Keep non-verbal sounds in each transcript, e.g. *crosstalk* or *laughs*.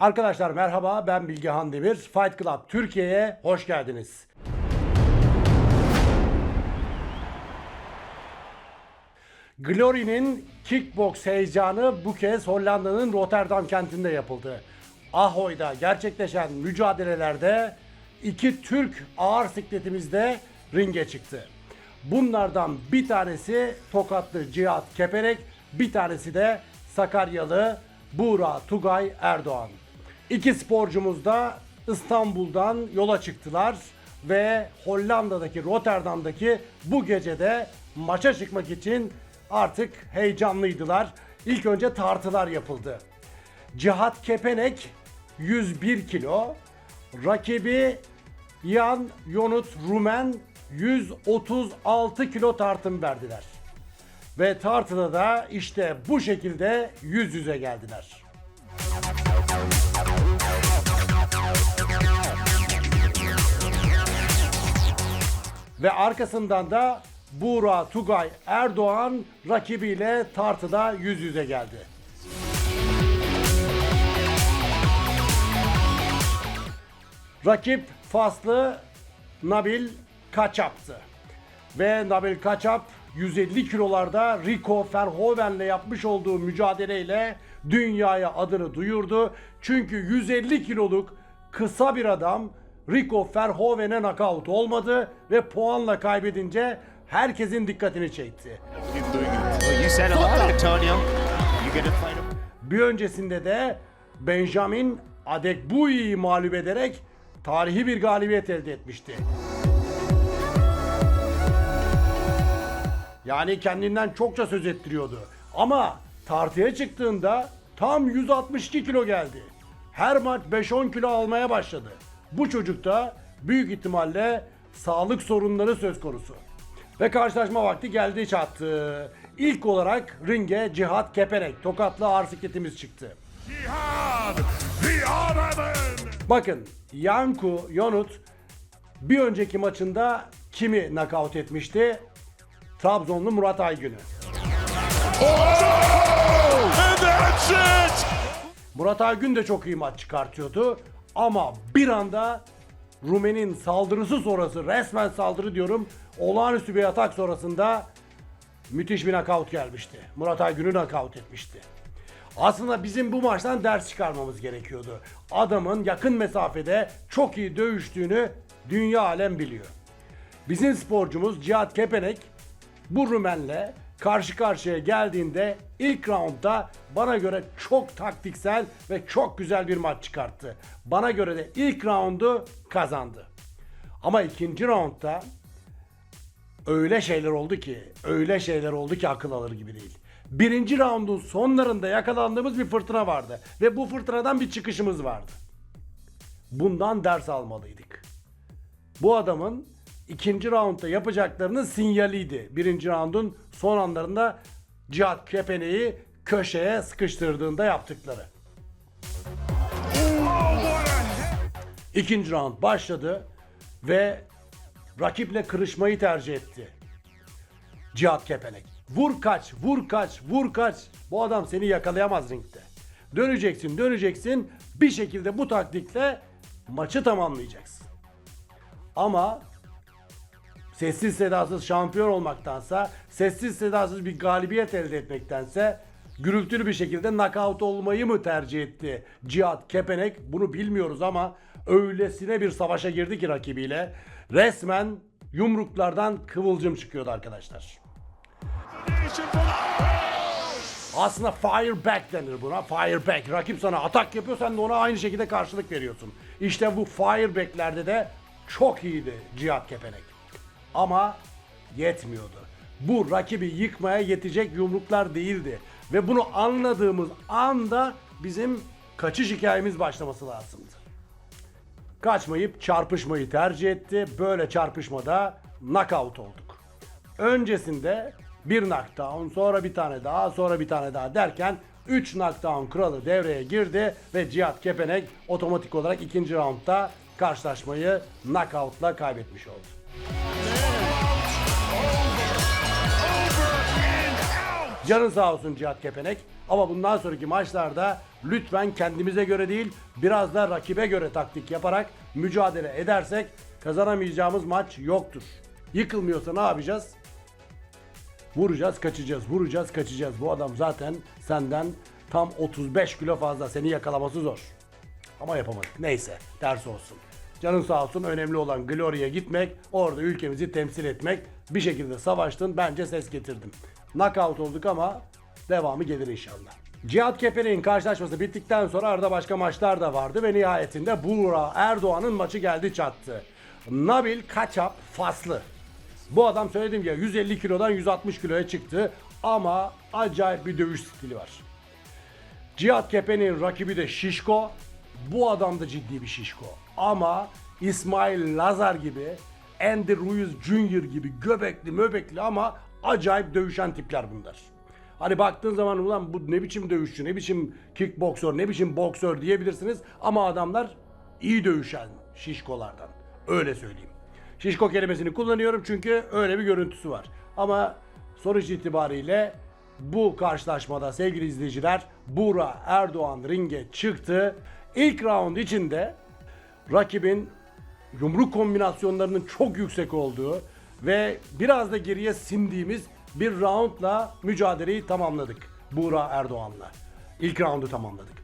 Arkadaşlar merhaba ben Bilgehan Demir. Fight Club Türkiye'ye hoş geldiniz. Glory'nin kickbox heyecanı bu kez Hollanda'nın Rotterdam kentinde yapıldı. Ahoy'da gerçekleşen mücadelelerde iki Türk ağır sikletimiz de ringe çıktı. Bunlardan bir tanesi Tokatlı Cihat Keperek, bir tanesi de Sakaryalı Buğra Tugay Erdoğan. İki sporcumuz da İstanbul'dan yola çıktılar ve Hollanda'daki Rotterdam'daki bu gecede maça çıkmak için artık heyecanlıydılar. İlk önce tartılar yapıldı. Cihat Kepenek 101 kilo, rakibi Yan Yonut Rumen 136 kilo tartım verdiler. Ve tartıda da işte bu şekilde yüz yüze geldiler. Ve arkasından da Buğra Tugay Erdoğan rakibiyle tartıda yüz yüze geldi. Rakip Faslı Nabil Kaçap'tı. Ve Nabil Kaçap 150 kilolarda Rico Verhoeven'le yapmış olduğu mücadeleyle dünyaya adını duyurdu. Çünkü 150 kiloluk kısa bir adam Rico Verhoeven'e nakavt olmadı ve puanla kaybedince herkesin dikkatini çekti. Bir öncesinde de Benjamin Adekbui'yi mağlup ederek tarihi bir galibiyet elde etmişti. Yani kendinden çokça söz ettiriyordu. Ama tartıya çıktığında tam 162 kilo geldi. Her maç 5-10 kilo almaya başladı. Bu çocukta büyük ihtimalle sağlık sorunları söz konusu. Ve karşılaşma vakti geldi çattı. İlk olarak ringe Cihat Keperek, tokatlı ağır sikletimiz çıktı. Ottoman! Bakın Yanku Yonut bir önceki maçında kimi nakavt etmişti? Trabzonlu Murat Aygün'ü. Murat Aygün de çok iyi maç çıkartıyordu. Ama bir anda Rumen'in saldırısı sonrası resmen saldırı diyorum. Olağanüstü bir atak sonrasında müthiş bir nakavt gelmişti. Murat Aygün'ü nakavt etmişti. Aslında bizim bu maçtan ders çıkarmamız gerekiyordu. Adamın yakın mesafede çok iyi dövüştüğünü dünya alem biliyor. Bizim sporcumuz Cihat Kepenek bu Rumen'le karşı karşıya geldiğinde ilk roundda bana göre çok taktiksel ve çok güzel bir maç çıkarttı. Bana göre de ilk roundu kazandı. Ama ikinci roundda öyle şeyler oldu ki, öyle şeyler oldu ki akıl alır gibi değil. Birinci roundun sonlarında yakalandığımız bir fırtına vardı ve bu fırtınadan bir çıkışımız vardı. Bundan ders almalıydık. Bu adamın ikinci roundda yapacaklarının sinyaliydi. Birinci roundun son anlarında Cihat Kepene'yi köşeye sıkıştırdığında yaptıkları. İkinci round başladı ve rakiple kırışmayı tercih etti. Cihat Kepenek. Vur kaç, vur kaç, vur kaç. Bu adam seni yakalayamaz ringde. Döneceksin, döneceksin. Bir şekilde bu taktikle maçı tamamlayacaksın. Ama sessiz sedasız şampiyon olmaktansa, sessiz sedasız bir galibiyet elde etmektense gürültülü bir şekilde knockout olmayı mı tercih etti Cihat Kepenek? Bunu bilmiyoruz ama öylesine bir savaşa girdi ki rakibiyle resmen yumruklardan kıvılcım çıkıyordu arkadaşlar. Aslında fire back denir buna. Fire back. Rakip sana atak yapıyor sen de ona aynı şekilde karşılık veriyorsun. İşte bu fire back'lerde de çok iyiydi Cihat Kepenek. Ama yetmiyordu. Bu rakibi yıkmaya yetecek yumruklar değildi. Ve bunu anladığımız anda bizim kaçış hikayemiz başlaması lazımdı. Kaçmayıp çarpışmayı tercih etti. Böyle çarpışmada knockout olduk. Öncesinde bir knockdown, sonra bir tane daha, sonra bir tane daha derken 3 knockdown kralı devreye girdi ve Cihat Kepenek otomatik olarak ikinci roundda karşılaşmayı knockoutla kaybetmiş oldu. Canın sağ olsun Cihat Kepenek. Ama bundan sonraki maçlarda lütfen kendimize göre değil biraz da rakibe göre taktik yaparak mücadele edersek kazanamayacağımız maç yoktur. Yıkılmıyorsa ne yapacağız? Vuracağız, kaçacağız. Vuracağız, kaçacağız. Bu adam zaten senden tam 35 kilo fazla. Seni yakalaması zor. Ama yapamadık. Neyse, ders olsun. Canın sağ olsun. Önemli olan Gloria'ya gitmek, orada ülkemizi temsil etmek. Bir şekilde savaştın. Bence ses getirdim. Knockout olduk ama devamı gelir inşallah. Cihat Kepene'nin karşılaşması bittikten sonra arada başka maçlar da vardı ve nihayetinde Buğra Erdoğan'ın maçı geldi çattı. Nabil Kaçap Faslı. Bu adam söylediğim gibi 150 kilodan 160 kiloya çıktı ama acayip bir dövüş stili var. Cihat Kepe'nin rakibi de Şişko. Bu adam da ciddi bir Şişko. Ama İsmail Lazar gibi, Andy Ruiz Jr. gibi göbekli möbekli ama acayip dövüşen tipler bunlar. Hani baktığın zaman ulan bu ne biçim dövüşçü, ne biçim kickboksör, ne biçim boksör diyebilirsiniz. Ama adamlar iyi dövüşen şişkolardan. Öyle söyleyeyim. Şişko kelimesini kullanıyorum çünkü öyle bir görüntüsü var. Ama sonuç itibariyle bu karşılaşmada sevgili izleyiciler Buğra Erdoğan ringe çıktı. İlk round içinde rakibin yumruk kombinasyonlarının çok yüksek olduğu ve biraz da geriye sindiğimiz bir roundla mücadeleyi tamamladık Buğra Erdoğan'la. İlk roundu tamamladık.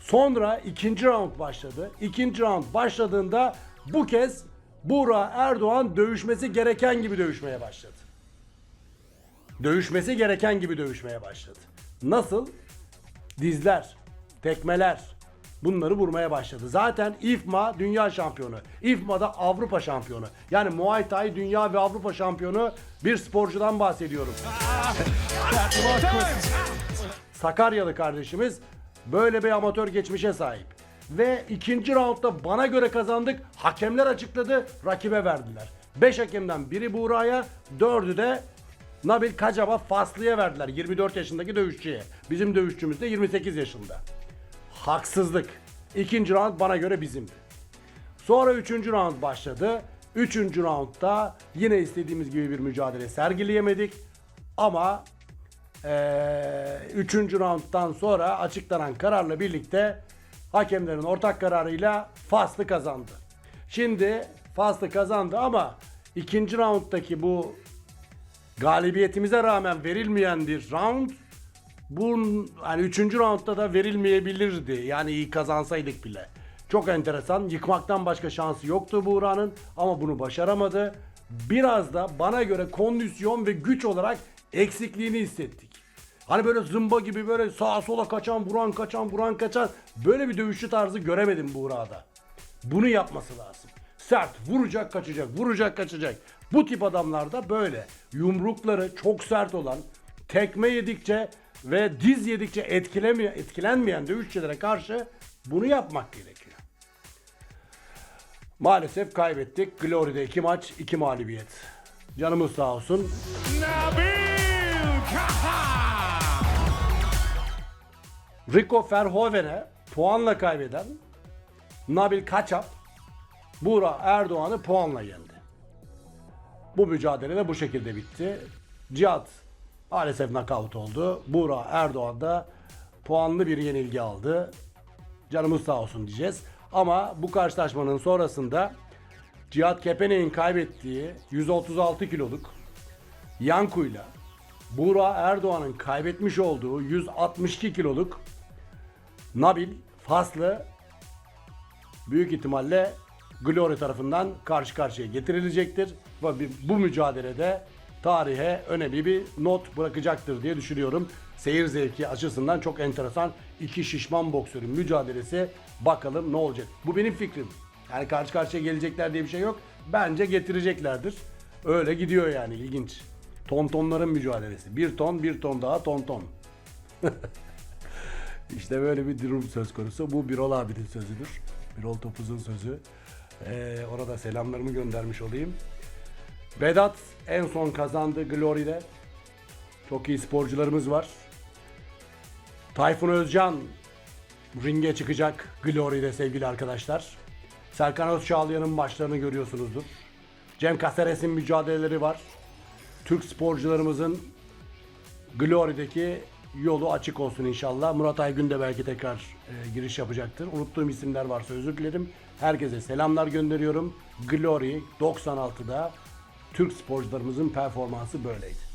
Sonra ikinci round başladı. İkinci round başladığında bu kez Buğra Erdoğan dövüşmesi gereken gibi dövüşmeye başladı. Dövüşmesi gereken gibi dövüşmeye başladı. Nasıl? Dizler, tekmeler bunları vurmaya başladı. Zaten İFMA dünya şampiyonu. İFMA'da Avrupa şampiyonu. Yani Muay Thai dünya ve Avrupa şampiyonu bir sporcudan bahsediyorum. Sakaryalı kardeşimiz böyle bir amatör geçmişe sahip. Ve ikinci roundda bana göre kazandık. Hakemler açıkladı, rakibe verdiler. 5 hakemden biri Buğra'ya, 4'ü de Nabil Kacaba Faslı'ya verdiler. 24 yaşındaki dövüşçüye. Bizim dövüşçümüz de 28 yaşında. Haksızlık. İkinci round bana göre bizimdi. Sonra üçüncü round başladı. Üçüncü roundda yine istediğimiz gibi bir mücadele sergileyemedik. Ama eee, üçüncü rounddan sonra açıklanan kararla birlikte hakemlerin ortak kararıyla Faslı kazandı. Şimdi Faslı kazandı ama ikinci rounddaki bu galibiyetimize rağmen verilmeyen bir round bunun hani 3. roundda da verilmeyebilirdi. Yani iyi kazansaydık bile. Çok enteresan. Yıkmaktan başka şansı yoktu Buğra'nın ama bunu başaramadı. Biraz da bana göre kondisyon ve güç olarak eksikliğini hissettik. Hani böyle zımba gibi böyle sağa sola kaçan, vuran kaçan, vuran kaçan böyle bir dövüşçü tarzı göremedim Buğra'da. Bunu yapması lazım. Sert, vuracak, kaçacak, vuracak, kaçacak. Bu tip adamlarda böyle yumrukları çok sert olan, tekme yedikçe ve diz yedikçe etkilemiyor, etkilenmeyen dövüşçülere karşı bunu yapmak gerekiyor. Maalesef kaybettik. Glory'de iki maç, iki mağlubiyet. Canımız sağ olsun. Nabil Kaha. Rico Verhoeven'e puanla kaybeden Nabil Kaçap Buğra Erdoğan'ı puanla yendi. Bu mücadele de bu şekilde bitti. Cihat maalesef nakavt oldu. Buğra Erdoğan da puanlı bir yenilgi aldı. Canımız sağ olsun diyeceğiz. Ama bu karşılaşmanın sonrasında Cihat Kepene'nin kaybettiği 136 kiloluk Yanku'yla Buğra Erdoğan'ın kaybetmiş olduğu 162 kiloluk Nabil Faslı büyük ihtimalle Glory tarafından karşı karşıya getirilecektir. Ve bu mücadelede tarihe önemli bir not bırakacaktır diye düşünüyorum. Seyir zevki açısından çok enteresan iki şişman boksörün mücadelesi. Bakalım ne olacak. Bu benim fikrim. Yani karşı karşıya gelecekler diye bir şey yok. Bence getireceklerdir. Öyle gidiyor yani ilginç. Tontonların mücadelesi. Bir ton bir ton daha ton ton. *laughs* İşte böyle bir durum söz konusu. Bu Birol abinin sözüdür. Birol Topuz'un sözü. Ee, orada selamlarımı göndermiş olayım. Vedat en son kazandı Glory'de. Çok iyi sporcularımız var. Tayfun Özcan ringe çıkacak Glory'de sevgili arkadaşlar. Serkan Özçağlayan'ın maçlarını görüyorsunuzdur. Cem Caceres'in mücadeleleri var. Türk sporcularımızın Glory'deki yolu açık olsun inşallah. Murat Aygün de belki tekrar e, giriş yapacaktır. Unuttuğum isimler varsa özür dilerim. Herkese selamlar gönderiyorum. Glory 96'da Türk sporcularımızın performansı böyleydi.